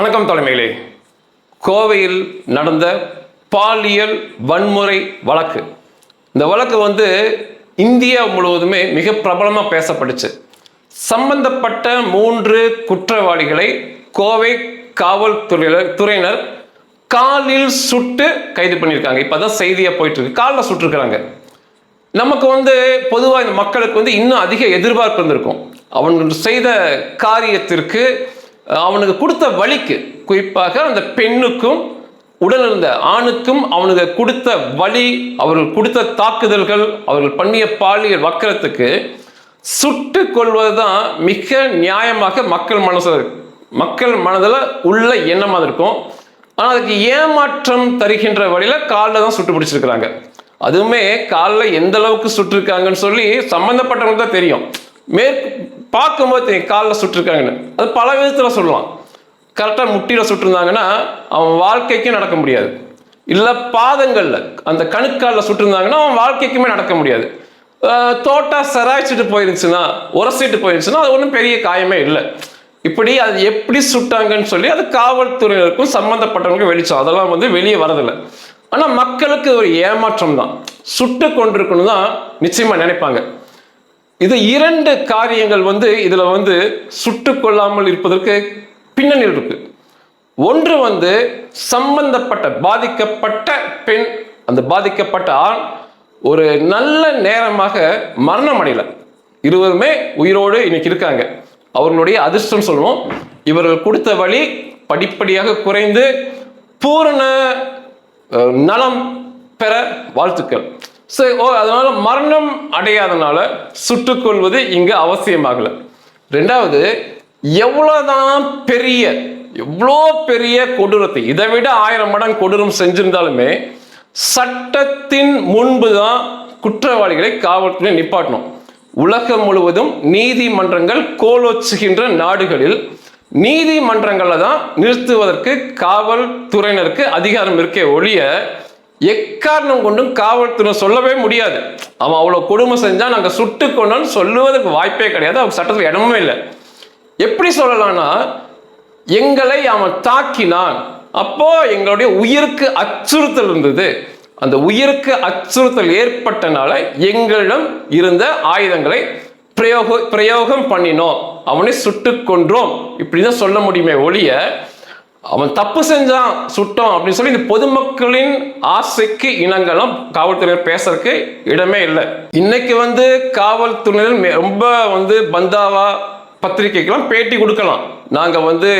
வணக்கம் தலைமையிலே. கோவையில் நடந்த பாலியல் வன்முறை வழக்கு. இந்த வழக்கு வந்து இந்தியா முழுவதுமே மிக பிரபலமாக பேசப்பட்டுச்சு. சம்பந்தப்பட்ட மூன்று குற்றவாளிகளை கோவை காவல்துறையினர் துறையினர் காலில் சுட்டு கைது பண்ணியிருக்காங்க. இப்போதான் செய்தியாக போயிட்டுருக்கு. காலில் சுட்டிருக்கிறாங்க. நமக்கு வந்து பொதுவாக இந்த மக்களுக்கு வந்து இன்னும் அதிக எதிர்பார்ப்பு இருந்திருக்கும். அவங்க செய்த காரியத்திற்கு அவனுக்கு கொடுத்த வழிக்கு குறிப்பாக அந்த பெண்ணுக்கும் உடன் இருந்த ஆணுக்கும் அவனுக்கு கொடுத்த வழி அவர்கள் கொடுத்த தாக்குதல்கள் அவர்கள் பண்ணிய பாலியல் வக்கரத்துக்கு சுட்டு கொள்வது தான் மிக நியாயமாக மக்கள் மனசு மக்கள் மனதில் உள்ள எண்ணமாக இருக்கும். ஆனால் அதுக்கு ஏமாற்றம் தருகின்ற வழியில் காலில் தான் சுட்டு பிடிச்சிருக்கிறாங்க. அதுவுமே காலில் எந்த அளவுக்கு சுட்டிருக்காங்கன்னு சொல்லி சம்மந்தப்பட்டவங்களுக்கு தான் தெரியும். மேற்கு பார்க்கும்போது தெரியும் காலில் சுட்டிருக்காங்கன்னு. அது பல விதத்தில் சொல்லலாம். கரெக்டாக முட்டியில் சுட்டிருந்தாங்கன்னா அவன் வாழ்க்கைக்கும் நடக்க முடியாது. இல்லை பாதங்களில் அந்த கணுக்காலில் சுட்டிருந்தாங்கன்னா அவன் வாழ்க்கைக்குமே நடக்க முடியாது. தோட்டா சராய்ச்சிட்டு போயிருந்துச்சுன்னா உரசிட்டு போயிருந்துச்சுன்னா அது ஒன்றும் பெரிய காயமே இல்லை. இப்படி அது எப்படி சுட்டாங்கன்னு சொல்லி அது காவல்துறையினருக்கும் சம்மந்தப்பட்டவங்களுக்கும் வெளிச்சம். அதெல்லாம் வந்து வெளியே வரதில்லை. ஆனால் மக்களுக்கு ஒரு ஏமாற்றம் தான் சுட்டு கொண்டிருக்கணும் தான் நிச்சயமாக நினைப்பாங்க. இது இரண்டு காரியங்கள் வந்து இதில் வந்து சுட்டு கொள்ளாமல் இருப்பதற்கு பின்னணி இருக்கு. ஒன்று வந்து சம்பந்தப்பட்ட பாதிக்கப்பட்ட பெண் அந்த பாதிக்கப்பட்ட ஆண் ஒரு நல்ல நேரமாக மரணம் அடையல. இருவருமே உயிரோடு இன்னைக்கு இருக்காங்க. அவர்களுடைய அதிர்ஷ்டம் சொல்லுவோம். இவர்கள் கொடுத்த வழி படிப்படியாக குறைந்து பூரண நலம் பெற வாழ்த்துக்கள். சரி ஓ அதனால மரணம் அடையாதனால சுட்டுக்கொள்வது இங்கு அவசியமாகல. ரெண்டாவது எவ்வளோதான் பெரிய எவ்வளோ பெரிய கொடூரத்தை இதை விட ஆயிரம் மடங்கு கொடூரம் செஞ்சிருந்தாலுமே சட்டத்தின் முன்பு தான் குற்றவாளிகளை காவல்துறை நிப்பாட்டணும். உலகம் முழுவதும் நீதிமன்றங்கள் கோலோச்சுகின்ற நாடுகளில் நீதிமன்றங்களை தான் நிறுத்துவதற்கு காவல்துறையினருக்கு அதிகாரம் இருக்கே ஒழிய எக்காரணம் கொண்டும் காவல்துறை சொல்லவே முடியாது. அவன் அவ்வளோ கொடுமை செஞ்சால் நாங்கள் சுட்டு கொண்டோன்னு சொல்லுவதற்கு வாய்ப்பே கிடையாது. அவங்க சட்டத்தில் இடமும் இல்லை. எப்படி சொல்லலாம்னா எங்களை அவன் தாக்கினான். அப்போ எங்களுடைய உயிருக்கு அச்சுறுத்தல் இருந்தது. அந்த உயிருக்கு அச்சுறுத்தல் ஏற்பட்டனால எங்களிடம் இருந்த ஆயுதங்களை பிரயோக பிரயோகம் பண்ணினோம். அவனை சுட்டு கொன்றோம். இப்படிதான் சொல்ல முடியுமே ஒழிய அவன் தப்பு செஞ்சான் சுட்டோம் அப்படின்னு சொல்லி இந்த பொதுமக்களின் ஆசைக்கு இனங்களும் காவல்துறையினர் பேசுறதுக்கு இடமே இல்லை. இன்னைக்கு வந்து காவல்துறையினர் ரொம்ப வந்து பந்தாவா பத்திரிகைக்கெல்லாம் பேட்டி கொடுக்கலாம். நாங்கள் வந்து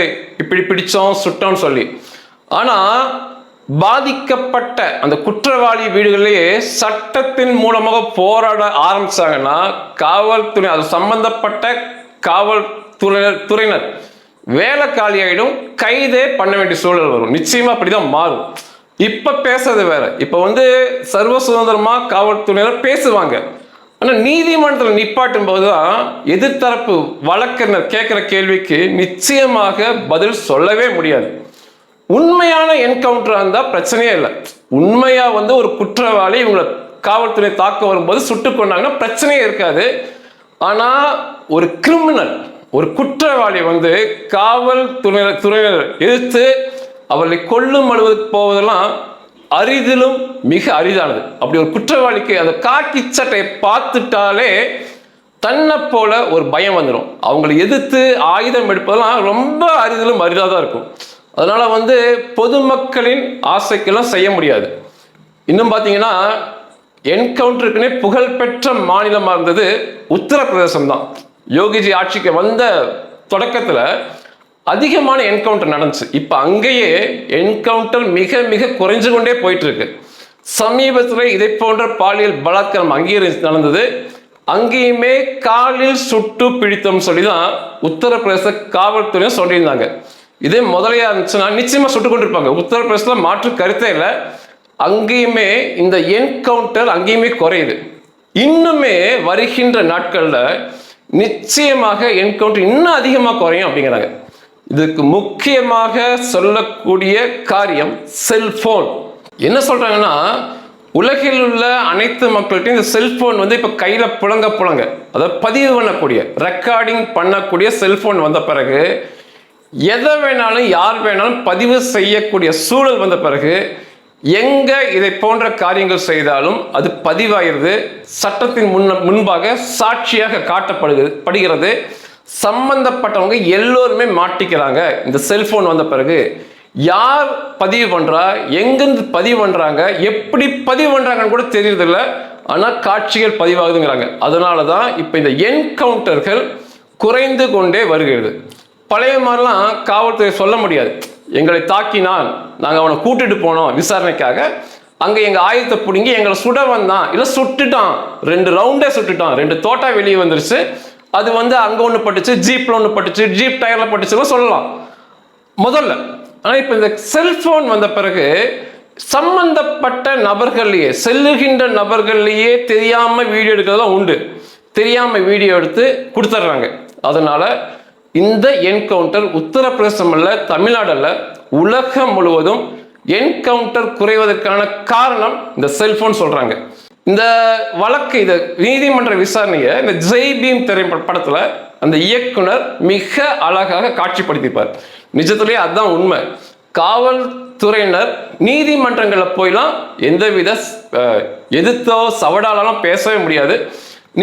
இப்படி பிடிச்சோம் சுட்டோம்னு சொல்லி. ஆனால் பாதிக்கப்பட்ட அந்த குற்றவாளி வீடுகளிலேயே சட்டத்தின் மூலமாக போராட ஆரம்பிச்சாங்கன்னா காவல்துறை அது சம்பந்தப்பட்ட காவல்துறையினர் துறையினர் வேலை காலியாயிடும் கைதே பண்ண வேண்டிய சூழல் வரும். நிச்சயமா அப்படிதான் மாறும். இப்ப பேசுறது வேற. இப்ப வந்து சர்வ சுதந்திரமா காவல்துறையினர் பேசுவாங்க. ஆனா நீதிமன்றத்தில் நிப்பாட்டும் போதுதான் எதிர்த்தரப்பு வழக்கறிஞர் கேட்கிற கேள்விக்கு நிச்சயமாக பதில் சொல்லவே முடியாது. உண்மையான என்கவுண்டராக இருந்தால் பிரச்சனையே இல்லை. உண்மையாக வந்து ஒரு குற்றவாளி இவங்களை காவல்துறை தாக்க வரும்போது சுட்டு கொண்டாங்கன்னா பிரச்சனையே இருக்காது. ஆனால் ஒரு கிரிமினல் ஒரு குற்றவாளி வந்து காவல்துறை துறையினர் எதிர்த்து அவர்களை கொல்லும் அழுவதற்கு போவதெல்லாம் அரிதிலும் மிக அரிதானது. அப்படி ஒரு குற்றவாளிக்கு அந்த காக்கி சட்டையை பார்த்துட்டாலே தன்னை போல ஒரு பயம் வந்துடும் அவங்களை எதிர்த்து ஆயுதம் எடுப்பதெல்லாம் ரொம்ப அரிதிலும் அரிதாக தான் இருக்கும். அதனால வந்து பொதுமக்களின் ஆசைக்கெல்லாம் செய்ய முடியாது. இன்னும் பார்த்தீங்கன்னா என்கவுண்டருக்குனே புகழ்பெற்ற மாநிலமாக இருந்தது உத்தரப்பிரதேசம் தான் யோகிஜி ஆட்சிக்கு வந்த தொடக்கத்தில் அதிகமான என்கவுண்டர் நடந்துச்சு. இப்போ அங்கேயே என்கவுண்டர் மிக மிக குறைஞ்சு கொண்டே போயிட்டு இருக்கு சமீபத்தில் இதை போன்ற பாலியல் பலாத்காரம் அங்கேயே நடந்தது. அங்கேயுமே காலில் சுட்டு பிடித்தோம் சொல்லி தான் உத்தரப்பிரதேச காவல்துறையும் சொல்லியிருந்தாங்க. இதே முதலையா இருந்துச்சுன்னா நிச்சயமா சுட்டு கொண்டிருப்பாங்க. உத்தரப்பிரதேசத்தில் மாற்று கருத்தே இல்லை. அங்கேயுமே இந்த என்கவுண்டர் அங்கேயுமே குறையுது. இன்னுமே வருகின்ற நாட்களில் நிச்சயமாக என்கவுண்டர் இன்னும் அதிகமாக குறையும் அப்படிங்கிறாங்க. இதுக்கு முக்கியமாக சொல்லக்கூடிய காரியம் செல்போன் என்ன சொல்கிறாங்கன்னா உலகில் உள்ள அனைத்து மக்கள்கிட்டையும் இந்த செல்போன் வந்து இப்போ கையில் புழங்க புழங்க அதாவது பதிவு பண்ணக்கூடிய ரெக்கார்டிங் பண்ணக்கூடிய செல்போன் வந்த பிறகு எதை வேணாலும் யார் வேணாலும் பதிவு செய்யக்கூடிய சூழல் வந்த பிறகு எங்க இதை போன்ற காரியங்கள் செய்தாலும் அது பதிவாகிறது சட்டத்தின் முன்ன முன்பாக சாட்சியாக காட்டப்படுகிறது படுகிறது. சம்பந்தப்பட்டவங்க எல்லோருமே மாட்டிக்கிறாங்க. இந்த செல்போன் வந்த பிறகு யார் பதிவு பண்றா எங்கிருந்து பதிவு பண்றாங்க எப்படி பதிவு பண்றாங்கன்னு கூட தெரியறதில்ல. ஆனால் காட்சிகள் பதிவாகுதுங்கிறாங்க. அதனால தான் இப்போ இந்த என்கவுண்டர்கள் குறைந்து கொண்டே வருகிறது. பழைய மாதிரிலாம் காவல்துறை சொல்ல முடியாது. எங்களை தாக்கினான் நாங்கள் அவனை கூட்டிட்டு போனோம் விசாரணைக்காக. அங்கே எங்கள் ஆயுதத்தை பிடுங்கி எங்களை சுட வந்தான். இல்லை சுட்டுட்டான். ரெண்டு ரவுண்டே சுட்டுட்டான். ரெண்டு தோட்டா வெளியே வந்துருச்சு. அது வந்து அங்கே ஒன்று பட்டுச்சு ஜீப்பில் ஒன்று பட்டுச்சு ஜீப் டயரில் பட்டுச்சுன்னு சொல்லலாம். முதல்ல ஆனால் இப்போ இந்த செல்ஃபோன் வந்த பிறகு சம்பந்தப்பட்ட நபர்கள்லையே செல்லுகின்ற நபர்கள்லையே தெரியாமல் வீடியோ எடுக்கிறதெல்லாம் உண்டு. தெரியாமல் வீடியோ எடுத்து கொடுத்துட்றாங்க. அதனால் இந்த என்கவுண்டர் உத்தரப்பிரதேசம் அல்ல தமிழ்நாடு அல்ல உலகம் முழுவதும் என்கவுண்டர் குறைவதற்கான காரணம் இந்த செல்போன் சொல்றாங்க. இந்த வழக்கு இது நீதிமன்ற விசாரணையை இந்த ஜெய் பீம் திரைப்பட படத்துல அந்த இயக்குனர் மிக அழகாக காட்சிப்படுத்திப்பார். நிஜத்திலேயே அதுதான் உண்மை. காவல்துறையினர் நீதிமன்றங்களில் போயெல்லாம் எந்தவித எதிர்த்தோ சவடாலெல்லாம் பேசவே முடியாது.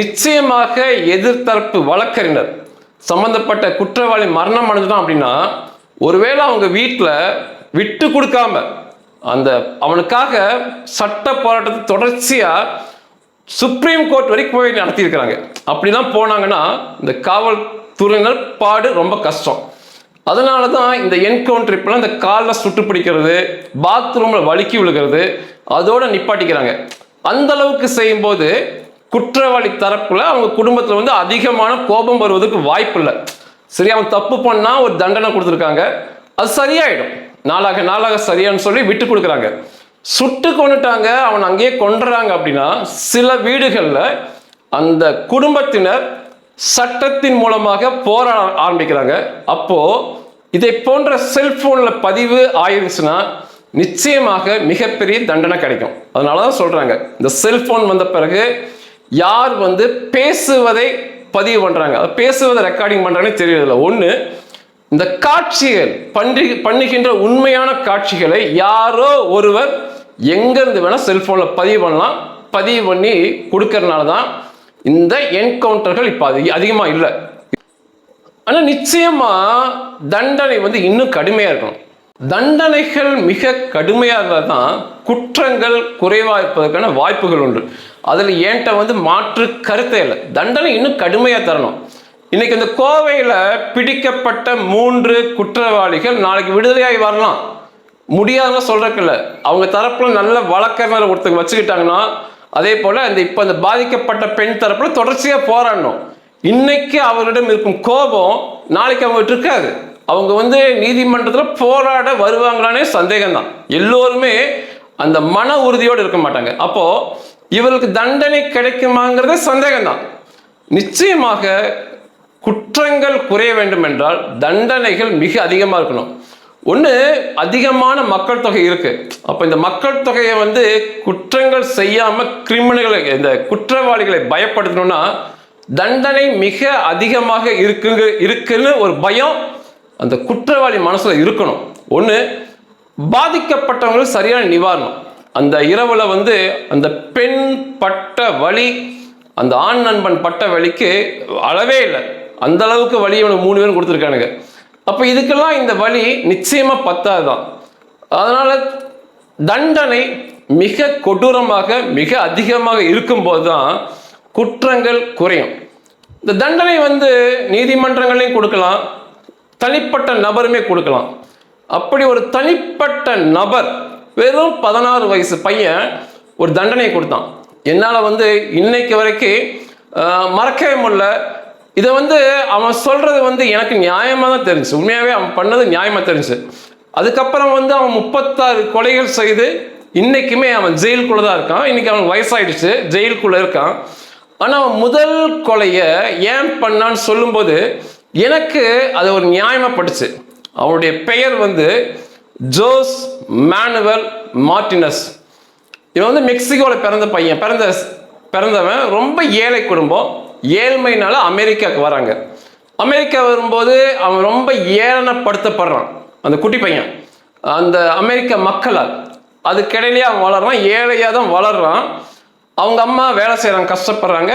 நிச்சயமாக எதிர்த்தரப்பு வழக்கறிஞர். சம்பந்தப்பட்ட குற்றவாளி மரணம் அடைஞ்சிட்டான் அப்படின்னா ஒருவேளை அவங்க வீட்டில் விட்டு கொடுக்காம அந்த அவனுக்காக சட்ட போராட்டத்தை தொடர்ச்சியாக சுப்ரீம் கோர்ட் வரைக்கும் போய் நடத்தியிருக்கிறாங்க. அப்படிலாம் போனாங்கன்னா இந்த காவல்துறையினர் பாடு ரொம்ப கஷ்டம். அதனால தான் இந்த என்கவுண்டர் இப்பெல்லாம் இந்த காலில் சுட்டு பிடிக்கிறது பாத்ரூமில் வழுக்கி விழுகிறது அதோட நிப்பாட்டிக்கிறாங்க. அந்த அளவுக்கு செய்யும்போது குற்றவாளி தரப்புல அவங்க குடும்பத்தில் வந்து அதிகமான கோபம் வருவதற்கு வாய்ப்பு இல்லை சரி அவன் தப்பு பண்ணா ஒரு தண்டனை கொடுத்துருக்காங்க. அது சரியாயிடும். நாளாக நாளாக சரியான்னு சொல்லி விட்டு கொடுக்குறாங்க. சுட்டு கொண்டுட்டாங்க அவன் அங்கேயே கொண்டுறாங்க அப்படின்னா சில வீடுகளில் அந்த குடும்பத்தினர் சட்டத்தின் மூலமாக போராட ஆரம்பிக்கிறாங்க. அப்போ இதை போன்ற செல்போன்ல பதிவு ஆயிருச்சுன்னா நிச்சயமாக மிகப்பெரிய தண்டனை கிடைக்கும். அதனால தான் சொல்றாங்க. இந்த செல்போன் வந்த பிறகு யார் வந்து பேசுவதை பதிவு பண்ணுறாங்க அதை பேசுவதை ரெக்கார்டிங் பண்ணுறாங்கன்னு தெரியறதில்ல. ஒன்று இந்த காட்சிகள் பண்ணி பண்ணுகின்ற உண்மையான காட்சிகளை யாரோ ஒருவர் எங்கேருந்து வேணால் செல்ஃபோனில் பதிவு பண்ணலாம். பதிவு பண்ணி கொடுக்கறனால தான் இந்த என்கவுண்டர்கள் இப்போ அது அதிகமாக இல்லை. ஆனால் நிச்சயமாக தண்டனை வந்து இன்னும் கடுமையாக இருக்கணும். தண்டனைகள் மிக கடுமையாக தான் குற்றங்கள் குறைவாக இருப்பதற்கான வாய்ப்புகள் உண்டு. அதில் ஏன்ட்ட வந்து மாற்று கருத்தே இல்லை. தண்டனை இன்னும் கடுமையாக தரணும். இன்னைக்கு இந்த கோவையில் பிடிக்கப்பட்ட மூன்று குற்றவாளிகள் நாளைக்கு விடுதலையாகி வரலாம். முடியாதுன்னு சொல்றதுக்கு அவங்க தரப்பில் நல்ல வழக்கறிஞர் ஒருத்தர் வச்சுக்கிட்டாங்கன்னா அதே போல் இந்த இப்போ இந்த பாதிக்கப்பட்ட பெண் தரப்பில் தொடர்ச்சியாக போராடணும். இன்னைக்கு அவர்களிடம் இருக்கும் கோபம் நாளைக்கு அவங்ககிட்ட இருக்காது. அவங்க வந்து நீதிமன்றத்தில் போராட வருவாங்களானே சந்தேகம்தான். எல்லோருமே அந்த மன உறுதியோடு இருக்க மாட்டாங்க. அப்போ இவர்களுக்கு தண்டனை கிடைக்குமாங்கிறது சந்தேகம்தான். நிச்சயமாக குற்றங்கள் குறைய வேண்டும் என்றால் தண்டனைகள் மிக அதிகமாக இருக்கணும். ஒன்று அதிகமான மக்கள் தொகை இருக்கு. அப்போ இந்த மக்கள் தொகையை வந்து குற்றங்கள் செய்யாமல் கிரிமினல்களை இந்த குற்றவாளிகளை பயப்படுத்தணும்னா தண்டனை மிக அதிகமாக இருக்குங்க இருக்குன்னு ஒரு பயம் அந்த குற்றவாளி மனசுல இருக்கணும். ஒன்று பாதிக்கப்பட்டவங்களுக்கு சரியான நிவாரணம். அந்த இரவுல வந்து அந்த பெண் பட்ட வலி அந்த ஆண் நண்பன் பட்ட வழிக்கு அளவே இல்லை. அந்த அளவுக்கு வழி இவனுக்கு மூணு பேரும் கொடுத்துருக்கானுங்க. அப்போ இதுக்கெல்லாம் இந்த வலி நிச்சயமா பத்தாது தான் அதனால தண்டனை மிக கொடூரமாக மிக அதிகமாக இருக்கும்போது தான் குற்றங்கள் குறையும். இந்த தண்டனை வந்து நீதிமன்றங்களையும் கொடுக்கலாம். தனிப்பட்ட நபருமே கொடுக்கலாம். அப்படி ஒரு தனிப்பட்ட நபர் வெறும் பதினாறு வயசு பையன் ஒரு தண்டனையை கொடுத்தான். என்னால் வந்து இன்னைக்கு வரைக்கும் மறக்கவே முடியல. இதை வந்து அவன் சொல்கிறது வந்து எனக்கு நியாயமாக தான் தெரிஞ்சு. உண்மையாகவே அவன் பண்ணது நியாயமாக தெரிஞ்சு. அதுக்கப்புறம் வந்து அவன் முப்பத்தாறு கொலைகள் செய்து இன்றைக்குமே அவன் ஜெயிலுக்குள்ளே தான் இருக்கான். இன்றைக்கி அவன் வயசாயிடுச்சு ஜெயிலுக்குள்ளே இருக்கான். ஆனால் அவன் முதல் கொலையை ஏன் பண்ணான்னு சொல்லும்போது எனக்கு அது ஒரு நியாயமாக படிச்சு அவனுடைய பெயர் வந்து ஜோஸ் மேனுவல் மார்டினஸ். இவன் வந்து மெக்சிகோவில் பிறந்த பையன் பிறந்த பிறந்தவன் ரொம்ப ஏழை குடும்பம் ஏழ்மைனால அமெரிக்காவுக்கு வராங்க. அமெரிக்கா வரும்போது அவன் ரொம்ப ஏளனப்படுத்தப்படுறான் அந்த குட்டி பையன். அந்த அமெரிக்க மக்களால். அதுக்கிடையிலேயே அவன் வளர்றான் ஏழையாக தான் வளர்றான். அவங்க அம்மா வேலை செய்கிறாங்க கஷ்டப்படுறாங்க.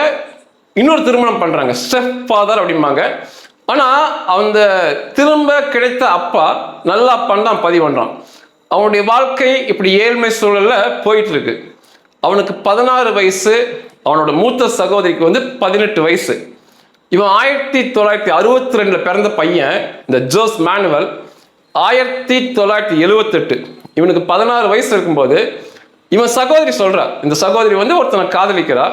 இன்னொரு திருமணம் பண்ணுறாங்க ஸ்டெப் ஃபாதர் அப்படிம்பாங்க. ஆனால் அந்த திரும்ப கிடைத்த அப்பா நல்ல அப்பான்னு தான் பதிவு பண்ணுறான் அவனுடைய வாழ்க்கை இப்படி ஏழ்மை சூழலில் போயிட்டு இருக்கு அவனுக்கு பதினாறு வயசு அவனோட மூத்த சகோதரிக்கு வந்து பதினெட்டு வயசு. இவன் ஆயிரத்தி தொள்ளாயிரத்தி அறுபத்தி ரெண்டில் பிறந்த பையன் இந்த ஜோஸ் மேனுவல் ஆயிரத்தி தொள்ளாயிரத்தி எழுவத்தெட்டு. இவனுக்கு பதினாறு வயசு இருக்கும்போது இவன் சகோதரி சொல்கிறா இந்த சகோதரி வந்து ஒருத்தனை காதலிக்கிறா.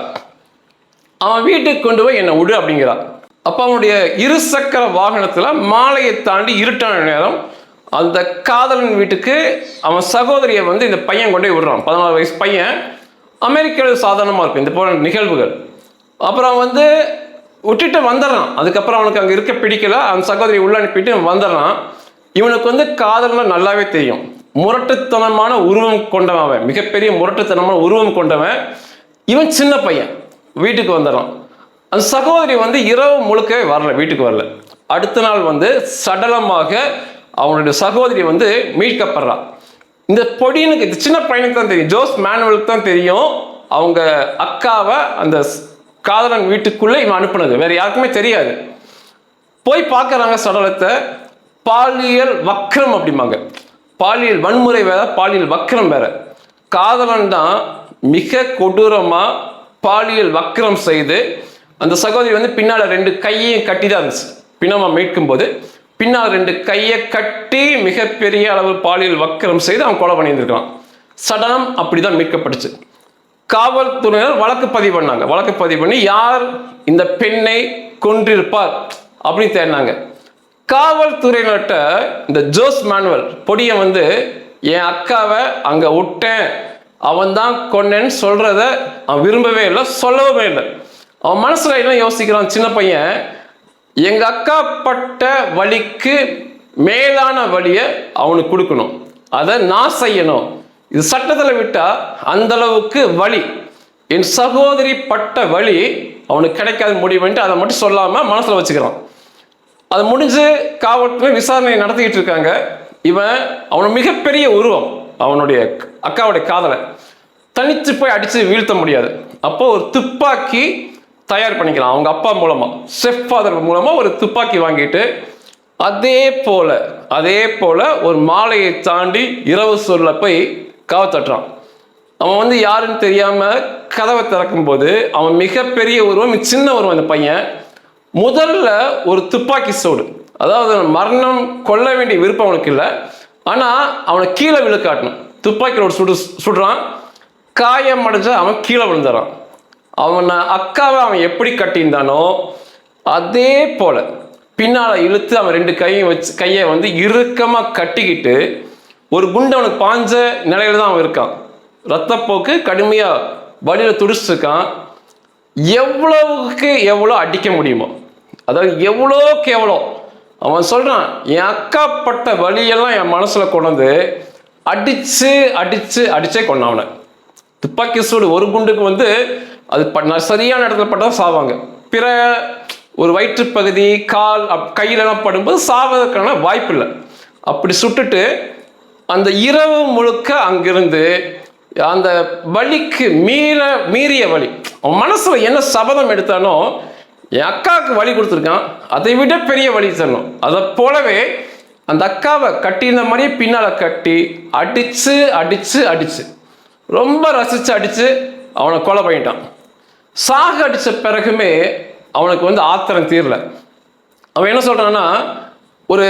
அவன் வீட்டுக்கு கொண்டு போய் என்னை விடு அப்படிங்கிறான் அப்போ அவனுடைய இருசக்கர வாகனத்தில் மாலையை தாண்டி இருட்டான நேரம் அந்த காதலன் வீட்டுக்கு அவன் சகோதரியை வந்து இந்த பையன் கொண்டு விடுறான். பதினாறு வயசு பையன். அமெரிக்காவில் சாதாரணமாக இருக்கும். இந்த போல நிகழ்வுகள். அப்புறம் வந்து விட்டுட்டு வந்துடுறான். அதுக்கப்புறம் அவனுக்கு அங்கே இருக்க பிடிக்கல. அந்த சகோதரி உள்ள அனுப்பிட்டு வந்துடுறான். இவனுக்கு வந்து காதலில் நல்லாவே தெரியும். முரட்டுத்தனமான உருவம் கொண்டவன் அவன். மிகப்பெரிய முரட்டுத்தனமான உருவம் கொண்டவன். இவன் சின்ன பையன். வீட்டுக்கு வந்துடுறான். அந்த சகோதரி வந்து இரவு முழுக்கவே வரல வீட்டுக்கு வரல. அடுத்த நாள் வந்து சடலமாக அவனுடைய சகோதரி வந்து மீட்கப்படுறான் இந்த பொடியனுக்கு இந்த சின்ன பையனுக்கு தான் தெரியும் ஜோஸ் மேனுவலுக்கு தான் தெரியும். அவங்க அக்காவை அந்த காதலன் வீட்டுக்குள்ளே இவன் அனுப்புனது. வேற யாருக்குமே தெரியாது. போய் பார்க்குறாங்க சடலத்தை பாலியல் வக்ரம் அப்படிம்பாங்க. பாலியல் வன்முறை வேற பாலியல் வக்ரம் வேற. காதலன் தான் மிக கொடூரமாக பாலியல் வக்ரம் செய்து அந்த சகோதரி வந்து பின்னால் ரெண்டு கையையும் கட்டி தான் இருந்துச்சு. பிணமா மீட்கும் போது பின்னால் ரெண்டு கையை கட்டி மிகப்பெரிய அளவு பாலியல் வக்கிரம் செய்து அவன் கொலை பண்ணியிருந்திருக்கான். சடலம் அப்படிதான் மீட்கப்பட்டுச்சு. காவல்துறையினர் வழக்கு பதிவு பண்ணாங்க. வழக்கு பதிவு பண்ணி யார் இந்த பெண்ணை கொன்றிருப்பார்? அப்படின்னு தேடினாங்க. காவல்துறையினர்கிட்ட இந்த ஜோஸ் மேனுவல் பொடியை வந்து என் அக்காவை அங்கே விட்டேன். அவன் தான் கொன்னேன்னு சொல்கிறத அவன் விரும்பவே இல்லை சொல்லவே இல்லை. அவன் மனசுல என்ன யோசிக்கிறான் சின்ன பையன். எங்க அக்கா பட்ட வழிக்கு மேலான வழியை அவனுக்கு கொடுக்கணும். அதை நான் செய்யணும். இது சட்டத்தில் விட்டா அந்த அளவுக்கு வழி. என் சகோதரி பட்ட வழி அவனுக்கு கிடைக்காத முடிவுன்ட்டு அதை மட்டும் சொல்லாம மனசுல வச்சுக்கிறான். அது முடிஞ்சு காவல்துறை விசாரணை நடத்திக்கிட்டு இருக்காங்க. இவன் அவன மிகப்பெரிய உருவம் அவனுடைய அக்காவுடைய காதலை. தனித்து போய் அடித்து வீழ்த்த முடியாது. அப்போ ஒரு துப்பாக்கி தயார் பண்ணிக்கலாம். அவங்க அப்பா மூலமாக செஃப் ஃபாதர் ஒரு துப்பாக்கி வாங்கிட்டு அதே போல் அதே போல் ஒரு மாலையை தாண்டி இரவு சொல்ல போய் காவ தட்டுறான். அவன் வந்து யாருன்னு தெரியாமல் கதவை திறக்கும் போது அவன் மிகப்பெரிய உருவம் சின்ன உருவம் அந்த பையன். முதல்ல ஒரு துப்பாக்கி சூடு. அதாவது மரணம் கொல்ல வேண்டிய விருப்பம் அவனுக்கு இல்லை. ஆனால் அவனை கீழே விழுக்காட்டணும். துப்பாக்கியில் ஒரு சுடு சுடுறான். காயம் அடைஞ்சா அவன் கீழே விழுந்துறான். அவனை அக்காவை அவன் எப்படி கட்டியிருந்தானோ அதே போல பின்னால் இழுத்து அவன் ரெண்டு கையும் வச்சு கையை வந்து இறுக்கமாக கட்டிக்கிட்டு ஒரு குண்டு அவனுக்கு பாஞ்ச நிலையில தான் அவன் இருக்கான். ரத்தப்போக்கு கடுமையாக வழியில் துடிச்சிருக்கான். எவ்வளவுக்கு எவ்வளோ அடிக்க முடியுமோ அதாவது எவ்வளோக்கு எவ்வளோ அவன் சொல்கிறான் என் அக்கா பட்ட வலியெல்லாம் என் மனசில் கொண்டு அடித்து அடிச்சு அடித்தே கொண்டான் அவனை. துப்பாக்கி சூடு ஒரு குண்டுக்கு வந்து அது ப- சரியான இடத்துல பட்டா சாவாங்க. பிற ஒரு வயிற்று பகுதி கால் அப்- கையிலலாம் படும்போது சாவதற்கான வாய்ப்பு இல்லை அப்படி சுட்டுட்டு அந்த இரவு முழுக்க அங்கிருந்து அந்த வலிக்கு மீற மீறிய வலி. அவன் மனசில் என்ன சபதம் எடுத்தானோ என் அக்காவுக்கு வழி கொடுத்துருக்கான். அதை விட பெரிய வழி தரணும். அதை போலவே அந்த அக்காவை கட்டியிருந்த மாதிரியே பின்னால் கட்டி அடிச்சு அடித்து அடித்து ரொம்ப ரசித்து அடித்து அவனை கொலை பண்ணிட்டான். சாக அடித்த பிறகுமே அவனுக்கு வந்து ஆத்திரம் தீரல. அவன் என்ன சொல்கிறான்னா ஒரு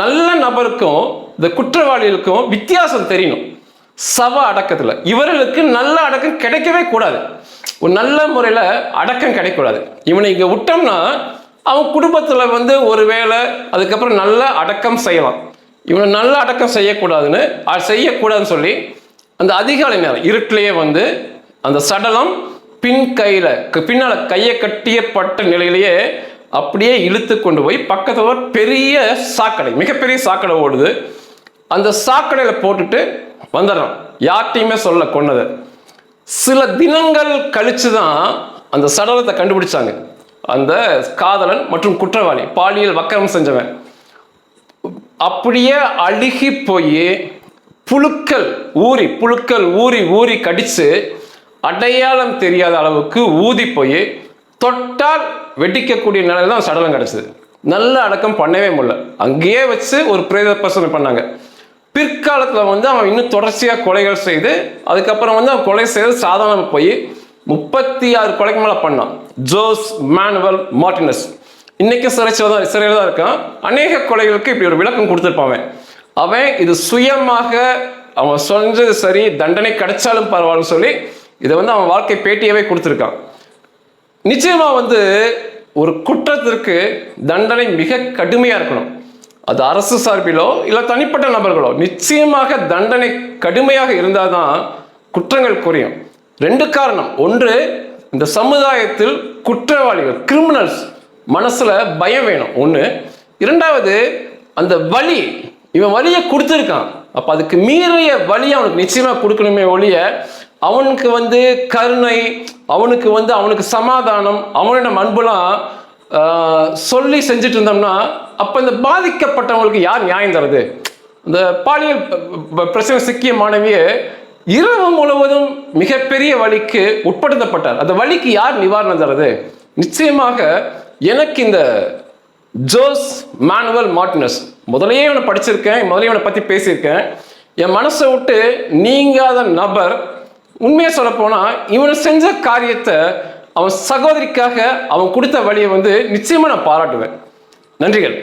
நல்ல நபருக்கும் இந்த குற்றவாளிகளுக்கும் வித்தியாசம் தெரியணும். சவ அடக்கத்தில். இவர்களுக்கு நல்ல அடக்கம் கிடைக்கவே கூடாது. ஒரு நல்ல முறையில் அடக்கம் கிடைக்கக்கூடாது. இவனை இங்கே விட்டோம்னா அவன் குடும்பத்தில் வந்து ஒரு வேளை அதுக்கப்புறம் நல்ல அடக்கம் செய்யலாம். இவனை நல்ல அடக்கம் செய்யக்கூடாதுன்னு செய்யக்கூடாதுன்னு சொல்லி அந்த அதிகாலை நேரம் இருட்டிலேயே வந்து அந்த சடலம் பின் கையில் பின்னால் கையை கட்டியப்பட்ட நிலையிலேயே அப்படியே இழுத்து கொண்டு போய் பக்கத்தில் ஒரு பெரிய சாக்கடை மிகப்பெரிய சாக்கடை ஓடுது. அந்த சாக்கடையில் போட்டுட்டு வந்துடுறான். யார்கிட்டையுமே சொல்ல கொண்டது சில தினங்கள் கழித்து தான் அந்த சடலத்தை கண்டுபிடிச்சாங்க. அந்த காதலன் மற்றும் குற்றவாளி பாலியல் வக்கரம் செஞ்சவன். அப்படியே அழுகி போய் புழுக்கள் ஊறி புழுக்கள் ஊறி ஊறி கடித்து அடையாளம் தெரியாத அளவுக்கு ஊதி போய் தொட்டால் வெடிக்கக்கூடிய நிலையில தான் சடலம் கிடச்சிது. நல்ல அடக்கம் பண்ணவே முடியல. அங்கேயே வச்சு ஒரு பிரேத பரிசோதனை பண்ணாங்க. பிற்காலத்தில் வந்து அவன் இன்னும் தொடர்ச்சியாக கொலைகள் செய்து அதுக்கப்புறம் வந்து அவன் கொலை செய்து சாதாரண போய் முப்பத்தி ஆறு கொலைக்கு மேலே பண்ணான். Jose Manuel Martinez. இன்னைக்கு சிறைச்சில் தான் சிறையில் தான் இருக்கான். அநேக கொலைகளுக்கு இப்படி ஒரு விளக்கம் கொடுத்துருப்பான் அவன். இது சுயமாக அவன் சொல்றது சரி தண்டனை கிடைச்சாலும் பரவாயில்லன்னு சொல்லி இதை வந்து அவன் வாழ்க்கை பேட்டியவே கொடுத்துருக்கான். நிச்சயமாக வந்து ஒரு குற்றத்திற்கு தண்டனை மிக கடுமையாக இருக்கணும். அது அரசு சார்பிலோ இல்லை தனிப்பட்ட நபர்களோ நிச்சயமாக தண்டனை கடுமையாக இருந்தால் தான் குற்றங்கள் குறையும். ரெண்டு காரணம். ஒன்று இந்த சமுதாயத்தில் குற்றவாளிகள் கிரிமினல்ஸ் மனசில் பயம் வேணும். ஒன்று இரண்டாவது அந்த வழி இவன் வழியை கொடுத்துருக்கான். அப்போ அதுக்கு மீறிய வழி அவனுக்கு நிச்சயமாக கொடுக்கணுமே ஒழிய அவனுக்கு வந்து கருணை அவனுக்கு வந்து அவனுக்கு சமாதானம் அவனிடம் அன்புலாம் சொல்லி செஞ்சுட்டு இருந்தோம்னா அப்போ இந்த பாதிக்கப்பட்டவங்களுக்கு யார் நியாயம் தருது? இந்த பாலியல் ப- பிரச்சனை சிக்கிய மாணவியை இரவு முழுவதும் மிகப்பெரிய வழிக்கு உட்படுத்தப்பட்டார். அந்த வழிக்கு யார் நிவாரணம் தருது? நிச்சயமாக எனக்கு இந்த ஜோஸ் மானுவல் மார்டினஸ் முதலையே இவனை படிச்சிருக்கேன் முதலே இவனை பற்றி பேசியிருக்கேன். என் மனசை விட்டு நீங்காத நபர் உண்மையை சொல்லப்போனால் இவனை செஞ்ச காரியத்தை அவன் சகோதரிக்காக அவன் கொடுத்த வழியை வந்து நிச்சயமாக நான் பாராட்டுவேன். நன்றிகள்.